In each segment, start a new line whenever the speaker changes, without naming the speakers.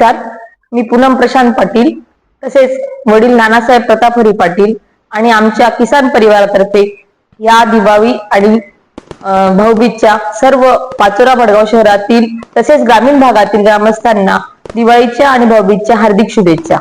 नमस्कार. मी पूनम प्रशांत पाटील तसेच वडील नानासाहेब प्रताप हरी पाटील आणि आमच्या किसान परिवारातर्फे या दिवाळी आणि भाऊबीजच्या सर्व पाचोरा भडगाव शहरातील तसेच ग्रामीण भागातील ग्रामस्थांना दिवाळीच्या आणि भाऊबीजच्या हार्दिक शुभेच्छा.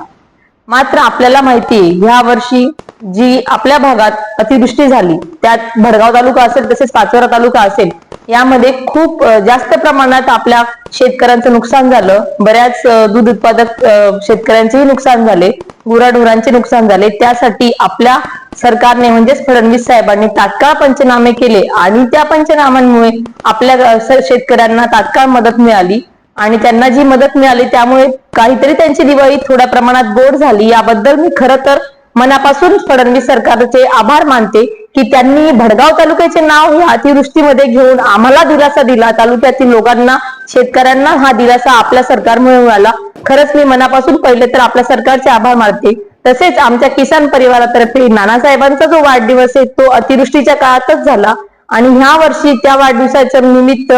मात्र आपल्याला माहिती आहे ह्या वर्षी जी आपल्या भागात अतिवृष्टी झाली त्यात भडगाव तालुका असेल तसेच पाचोरा तालुका असेल यामध्ये खूप जास्त प्रमाणात आपल्या शेतकऱ्यांचं नुकसान झालं. बऱ्याच दूध उत्पादक शेतकऱ्यांचेही नुकसान झाले. गुराढोरांचे नुकसान झाले. त्यासाठी आपल्या सरकारने म्हणजेच फडणवीस साहेबांनी तात्काळ पंचनामे केले आणि त्या पंचनाम्यांमुळे आपल्या शेतकऱ्यांना तात्काळ मदत मिळाली. आणि त्यांना जी मदत मिळाली त्यामुळे काहीतरी त्यांची दिवाळी थोड्या प्रमाणात गोड झाली. याबद्दल मी खरं तर मनापासून फडणवीस सरकारचे आभार मानते. की त्यांनी भडगाव तालुक्याचे नाव या अतिवृष्टीमध्ये घेऊन आम्हाला दिलासा दिला. तालुक्यातील लोकांना शेतकऱ्यांना हा दिलासा आपल्या सरकारमुळे मिळाला. खरंच मी मनापासून पहिले तर आपल्या सरकारचे आभार मानते. तसेच आमच्या किसान परिवारातर्फे नानासाहेबांचा जो वाढदिवस आहे तो अतिवृष्टीच्या काळातच झाला. आणि ह्या वर्षी त्या वाढदिवसाच्या निमित्त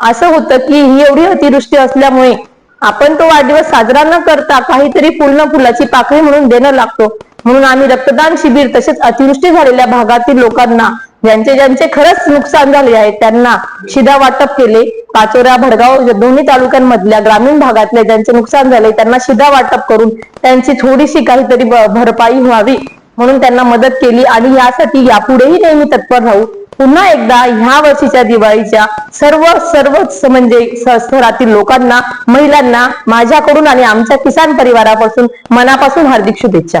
असं होतं की ही एवढी अतिवृष्टी असल्यामुळे आपण तो वाढदिवस साजरा न करता काहीतरी पूर्ण फुलाची पाकळी म्हणून देणं लागतो. म्हणून आम्ही रक्तदान शिबिर तसेच अतिवृष्टी झालेल्या भागातील लोकांना ज्यांचे ज्यांचे खरंच नुकसान झाले आहे त्यांना शिधा वाटप केले. पाचोरा भडगाव दोन्ही तालुक्यांमधल्या ग्रामीण भागातले ज्यांचे नुकसान झाले त्यांना शिधा वाटप करून त्यांची थोडीशी काहीतरी भरपाई व्हावी म्हणून त्यांना मदत केली. आणि यासाठी यापुढेही नेहमी तत्पर राहू. पुन्हा एकदा ह्या वर्षीच्या दिवाळीच्या सर्व सर्वच म्हणजे स्तरातील लोकांना महिलांना माझ्याकडून आणि आमच्या किसान परिवारापासून मनापासून हार्दिक शुभेच्छा.